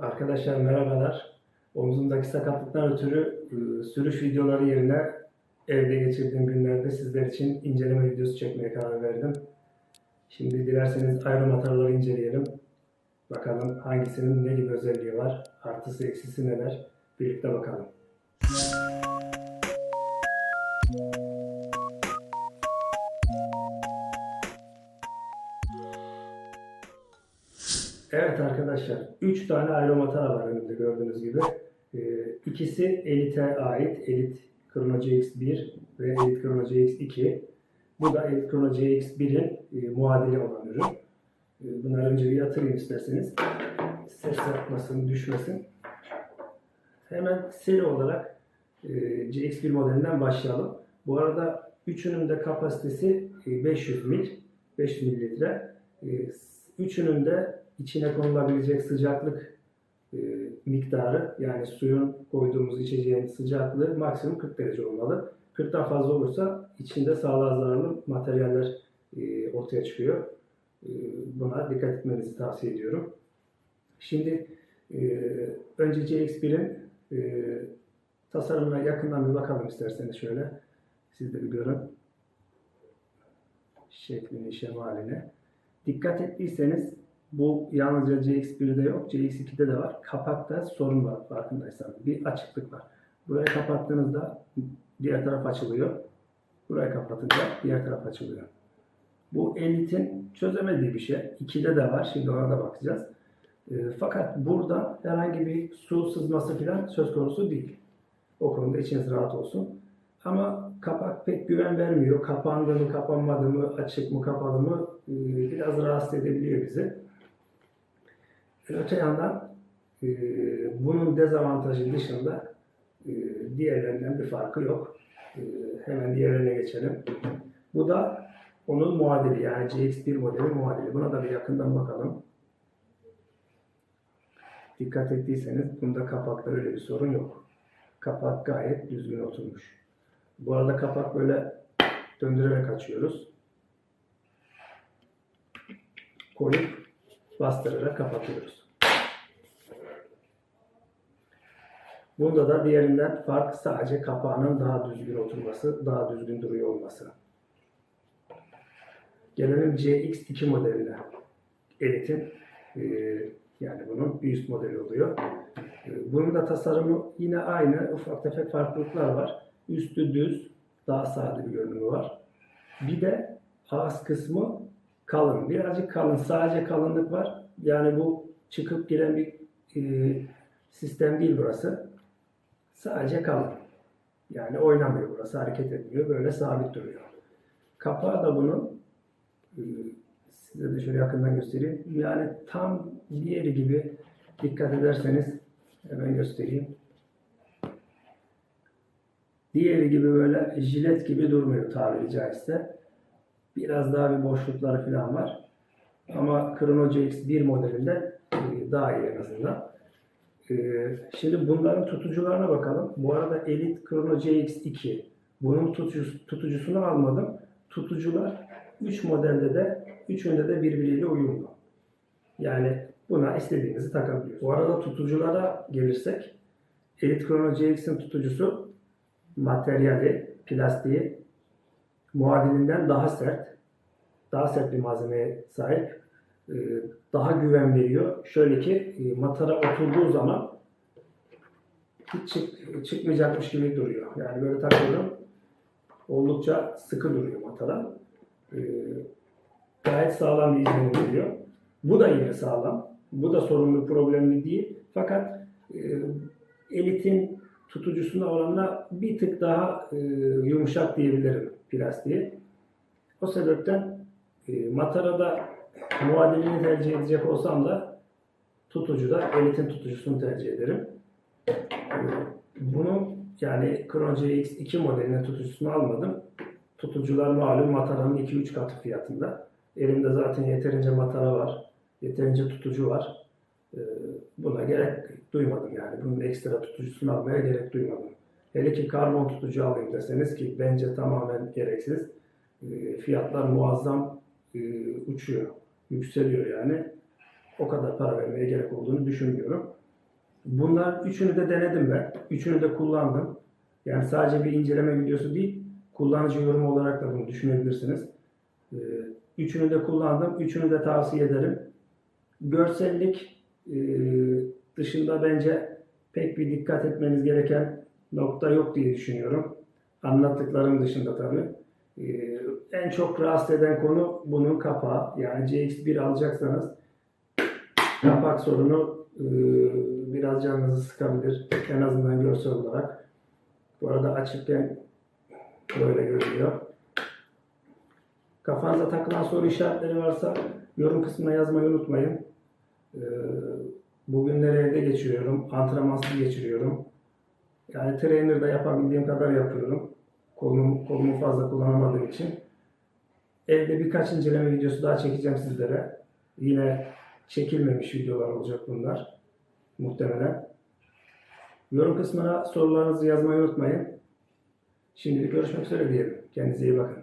Arkadaşlar merhabalar. Omzumdaki sakatlıktan ötürü e, sürüş videoları yerine evde geçirdiğim günlerde sizler için inceleme videosu çekmeye karar verdim. Şimdi dilerseniz ayrı motorları inceleyelim. Bakalım hangisinin ne gibi özelliği var, artısı eksisi neler birlikte bakalım. Evet arkadaşlar, 3 tane aeromatara var önümde gördüğünüz gibi. Ee, ikisi Elite'e ait, Elite Chrono GX1 ve Elite Chrono GX2. Bu da Elite Chrono GX1'in e, muadili olan ürün. E, bunları önce bir yatırayım isterseniz. Ses yapmasın, düşmesin. Hemen seri olarak e, GX1 modelinden başlayalım. Bu arada üçünün de kapasitesi e, 500 mil, 500 mililitre. E, Üçünün de içine konulabilecek sıcaklık e, miktarı yani suyun koyduğumuz içeceğin sıcaklığı maksimum 40 derece olmalı. 40'tan fazla olursa içinde sağlığa zararlı materyaller e, ortaya çıkıyor. E, buna dikkat etmenizi tavsiye ediyorum. Şimdi e, önce CX1'in e, tasarımına yakından bir bakalım isterseniz şöyle. Siz de bir görün. Şeklini, şemalini. Dikkat ettiyseniz bu yalnızca CX1'de yok, CX2'de de var. Kapakta sorun var farkındaysanız. Bir açıklık var. Burayı kapattığınızda diğer taraf açılıyor. Burayı kapatınca diğer taraf açılıyor. Bu Elite'in çözemediği bir şey. 2'de de var. Şimdi ona da bakacağız. E, fakat burada herhangi bir su sızması falan söz konusu değil. O konuda içiniz rahat olsun. Ama kapak pek güven vermiyor. Kapandı mı, kapanmadı mı, açık mı, kapalı mı e, biraz rahatsız edebiliyor bizi. Öte yandan e, bunun dezavantajı dışında e, diğerlerinden bir farkı yok. E, hemen diğerlerine geçelim. Bu da onun muadili yani CX1 modeli muadili. Buna da bir yakından bakalım. Dikkat ettiyseniz bunda kapakta öyle bir sorun yok. Kapak gayet düzgün oturmuş. Bu arada kapak böyle döndürerek açıyoruz. Koyup bastırarak kapatıyoruz. Bunda da diğerinden fark sadece kapağının daha düzgün oturması, daha düzgün duruyor olması. Gelelim CX2 modeline. Elite'in e, yani bunun bir üst modeli oluyor. E, bunun da tasarımı yine aynı. Ufak tefek farklılıklar var. Üstü düz, daha sade bir görünümü var. Bir de ağız kısmı kalın. Birazcık kalın. Sadece kalınlık var. Yani bu çıkıp giren bir e, sistem değil burası. Sadece kalın. Yani oynamıyor burası. Hareket etmiyor. Böyle sabit duruyor. Kapağı da bunun e, size de şöyle yakından göstereyim. Yani tam diğeri gibi dikkat ederseniz hemen göstereyim. Diğeri gibi böyle jilet gibi durmuyor tabiri caizse. Biraz daha bir boşlukları falan var. Ama Chrono GX1 modelinde e, daha iyi en azından. E, Şimdi bunların tutucularına bakalım. Bu arada Elite Chrono GX2. Bunun tutucusu, tutucusunu almadım. Tutucular 3 modelde de üçünde de birbiriyle uyumlu. Yani buna istediğinizi takabiliyorsunuz. Bu arada tutuculara gelirsek Elite Chrono GX'in tutucusu materyali, plastiği muadilinden daha sert. Daha sert bir malzemeye sahip. Ee, Daha güven veriyor. Şöyle ki e, matara oturduğu zaman hiç çık- çıkmayacakmış gibi duruyor. Yani böyle takıyorum. Oldukça sıkı duruyor matara. Ee, Gayet sağlam bir izlenim veriyor. Bu da yine sağlam. Bu da sorunlu, problemli değil. Fakat e, elitin tutucusuna oranla bir tık daha e, yumuşak diyebilirim plastiği. O sebepten e, matarada muadilini tercih edecek olsam da tutucuda elitin tutucusunu tercih ederim. E, bunu yani Chrono GX2 modelinin tutucusunu almadım. Tutucular malum mataranın 2-3 katı fiyatında. Elimde zaten yeterince matara var. Yeterince tutucu var. Ee, Buna gerek duymadım yani. Bunun ekstra tutucusunu almaya gerek duymadım. Hele ki karbon tutucu alayım deseniz ki bence tamamen gereksiz. Ee, Fiyatlar muazzam e, uçuyor. Yükseliyor yani. O kadar para vermeye gerek olduğunu düşünmüyorum. Bunlar üçünü de denedim ben. Üçünü de kullandım. Yani sadece bir inceleme videosu değil, kullanıcı yorumu olarak da bunu düşünebilirsiniz. Ee, Üçünü de kullandım. Üçünü de tavsiye ederim. Görsellik e, dışında bence pek bir dikkat etmeniz gereken nokta yok diye düşünüyorum. Anlattıklarım dışında tabii. Ee, En çok rahatsız eden konu bunun kapağı. Yani CX1 alacaksanız kapak sorunu e, biraz canınızı sıkabilir. En azından görsel olarak. Bu arada açıkken böyle görünüyor. Kafanıza takılan soru işaretleri varsa yorum kısmına yazmayı unutmayın. Ee, Bugünleri evde geçiriyorum. Antrenmansız geçiriyorum. Yani trainer'da yapabildiğim kadar yapıyorum. Kolumu, kolumu fazla kullanamadığım için. Evde birkaç inceleme videosu daha çekeceğim sizlere. Yine çekilmemiş videolar olacak bunlar. Muhtemelen. Yorum kısmına sorularınızı yazmayı unutmayın. Şimdilik görüşmek üzere diyelim. Kendinize iyi bakın.